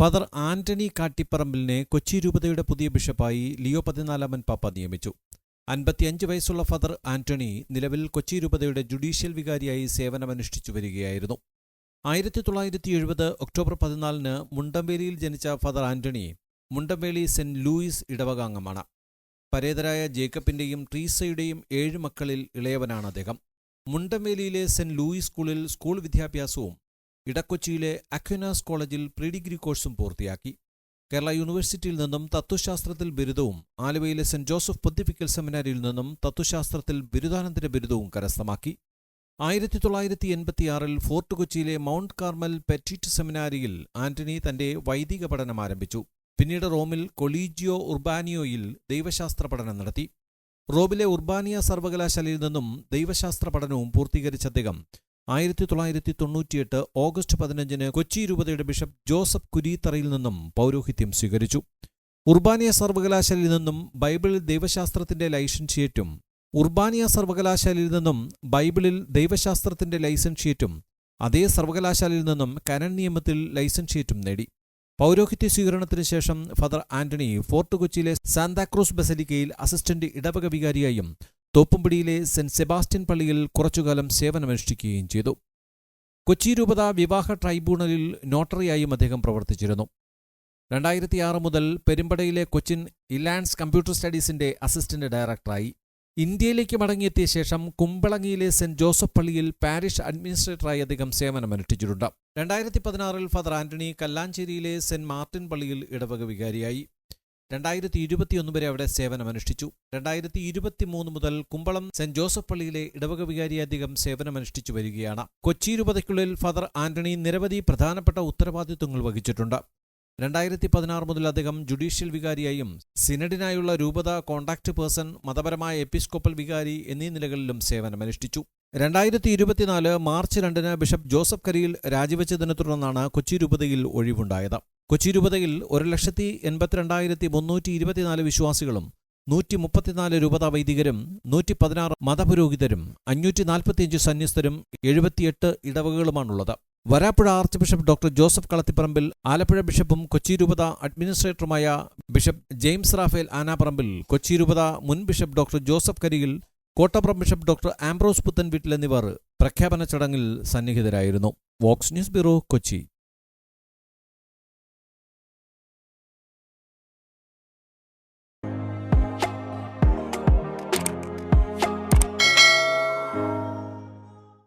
Father Antony കാട്ടിപ്പറമ്പിലിനെ Kochi രൂപതയുടെ പുതിയ ബിഷപ്പായി Leo പതിനാലാമൻ പാപ്പ നിയമിച്ചു. അൻപത്തിയഞ്ച് വയസ്സുള്ള ഫാദർ ആന്റണി നിലവിൽ കൊച്ചി രൂപതയുടെ ജുഡീഷ്യൽ വികാരിയായി സേവനമനുഷ്ഠിച്ചു വരികയായിരുന്നു. ആയിരത്തി തൊള്ളായിരത്തി എഴുപത് ഒക്ടോബർ പതിനാലിന് മുണ്ടംവേലിയിൽ ജനിച്ച father Antony Mundamveli saint Louis ഇടവകാംഗമാണ്. പരേതരായ ജേക്കബിന്റെയും ട്രീസയുടെയും ഏഴ് മക്കളിൽ ഇളയവനാണ് അദ്ദേഹം. മുണ്ടംവേലിയിലെ സെന്റ് ലൂയിസ് സ്കൂളിൽ സ്കൂൾ വിദ്യാഭ്യാസവും ഇടക്കൊച്ചിയിലെ അക്വിനാസ് കോളേജിൽ പ്രീ ഡിഗ്രി കോഴ്സും പൂർത്തിയാക്കി. കേരള യൂണിവേഴ്സിറ്റിയിൽ നിന്നും തത്വശാസ്ത്രത്തിൽ ബിരുദവും ആലുവയിലെ സെന്റ് ജോസഫ് പൊന്തിഫിക്കൽ സെമിനാരിയിൽ നിന്നും തത്വശാസ്ത്രത്തിൽ ബിരുദാനന്തര ബിരുദവും കരസ്ഥമാക്കി. ആയിരത്തി തൊള്ളായിരത്തി എൺപത്തിയാറിൽ ഫോർട്ട് കൊച്ചിയിലെ മൗണ്ട് കാർമൽ പെറ്റിറ്റ് സെമിനാരിയിൽ ആന്റണി തന്റെ വൈദിക പഠനം ആരംഭിച്ചു. പിന്നീട് റോമിൽ കൊളീജിയോ ഉർബാനിയോയിൽ ദൈവശാസ്ത്ര പഠനം നടത്തി. റോമിലെ ഉർബാനിയ സർവകലാശാലയിൽ നിന്നും ദൈവശാസ്ത്ര പഠനവും പൂർത്തീകരിച്ച അദ്ദേഹം ആയിരത്തി തൊള്ളായിരത്തി തൊണ്ണൂറ്റിയെട്ട് ഓഗസ്റ്റ് പതിനഞ്ചിന് കൊച്ചി രൂപതയുടെ ബിഷപ്പ് ജോസഫ് കുരീത്തറയിൽ നിന്നും പൗരോഹിത്യം സ്വീകരിച്ചു. ഉർബാനിയ സർവകലാശാലയിൽ നിന്നും ബൈബിളിൽ ദൈവശാസ്ത്രത്തിന്റെ ലൈസൻഷിയേറ്റും ഉർബാനിയ സർവകലാശാലയിൽ നിന്നും ബൈബിളിൽ ദൈവശാസ്ത്രത്തിന്റെ ലൈസൻഷിയേറ്റും അതേ സർവകലാശാലയിൽ നിന്നും കനൻ നിയമത്തിൽ ലൈസൻഷിയേറ്റും നേടി. പൗരോഹിത്യ സ്വീകരണത്തിന് ശേഷം ഫാദർ ആന്റണി ഫോർട്ട് കൊച്ചിയിലെ സാന്താക്രൂസ് ബസലിക്കയിൽ അസിസ്റ്റന്റ് ഇടവക വികാരിയായും തോപ്പുംപടിയിലെ സെന്റ് സെബാസ്റ്റ്യൻ പള്ളിയിൽ കുറച്ചുകാലം സേവനമനുഷ്ഠിക്കുകയും ചെയ്തു. കൊച്ചി രൂപത വിവാഹ ട്രൈബ്യൂണലിൽ നോട്ടറിയായും അദ്ദേഹം പ്രവർത്തിച്ചിരുന്നു. രണ്ടായിരത്തിയാറ് മുതൽ പെരുമ്പടയിലെ കൊച്ചിൻ ഇലാൻഡ്സ് കമ്പ്യൂട്ടർ സ്റ്റഡീസിന്റെ അസിസ്റ്റന്റ് ഡയറക്ടറായി. ഇന്ത്യയിലേക്ക് മടങ്ങിയെത്തിയ ശേഷം കുമ്പളങ്ങിയിലെ സെന്റ് ജോസഫ് പള്ളിയിൽ പാരിഷ് അഡ്മിനിസ്ട്രേറ്ററായി അദ്ദേഹം സേവനമനുഷ്ഠിച്ചിട്ടുണ്ട്. രണ്ടായിരത്തി പതിനാറിൽ ഫാദർ ആന്റണി കല്ലാഞ്ചേരിയിലെ സെന്റ് മാർട്ടിൻ പള്ളിയിൽ ഇടവക വികാരിയായി. രണ്ടായിരത്തി ഇരുപത്തിയൊന്ന് വരെ അവിടെ സേവനമനുഷ്ഠിച്ചു. രണ്ടായിരത്തി ഇരുപത്തിമൂന്ന് മുതൽ കുമ്പളം സെന്റ് ജോസഫ് പള്ളിയിലെ ഇടവക വികാരിയധികം സേവനമനുഷ്ഠിച്ചു വരികയാണ്. കൊച്ചി രൂപതയ്ക്കുള്ളിൽ ഫാദർ ആന്റണി നിരവധി പ്രധാനപ്പെട്ട ഉത്തരവാദിത്വങ്ങൾ വഹിച്ചിട്ടുണ്ട്. രണ്ടായിരത്തി പതിനാറ് മുതൽ അദ്ദേഹം ജുഡീഷ്യൽ വികാരിയായും സിനഡിനായുള്ള രൂപത കോണ്ടാക്ട് പേഴ്സൺ മതപരമായ എപ്പിസ്കോപ്പൽ വികാരി എന്നീ നിലകളിലും സേവനമനുഷ്ഠിച്ചു. രണ്ടായിരത്തി ഇരുപത്തിനാല് മാർച്ച് രണ്ടിന് ബിഷപ്പ് ജോസഫ് കരിയിൽ രാജിവെച്ചതിനെ തുടർന്നാണ് കൊച്ചി രൂപതയിൽ ഒഴിവുണ്ടായത്. കൊച്ചി രൂപതയിൽ ഒരു ലക്ഷത്തി എൺപത്തിരണ്ടായിരത്തി മുന്നൂറ്റി ഇരുപത്തിനാല് വിശ്വാസികളും നൂറ്റി മുപ്പത്തിനാല് രൂപത വൈദികരും നൂറ്റി പതിനാറ് മതപുരോഹിതരും അഞ്ഞൂറ്റി നാൽപ്പത്തിയഞ്ച് സന്യസ്തരും എഴുപത്തിയെട്ട് ഇടവകകളുമാണുള്ളത്. Varapuzha archbishop doctor Joseph Kalathiparambil Alappuzha ബിഷപ്പും Kochi രൂപത അഡ്മിനിസ്ട്രേറ്ററുമായ bishop James Raphael Anaparambil Kochi രൂപത മുൻ bishop doctor Joseph Kariyil Kottappuram bishop doctor Ambrose Puthen Veettil എന്നിവർ പ്രഖ്യാപന ചടങ്ങിൽ സന്നിഹിതരായിരുന്നു. Vox news bureau Kochi.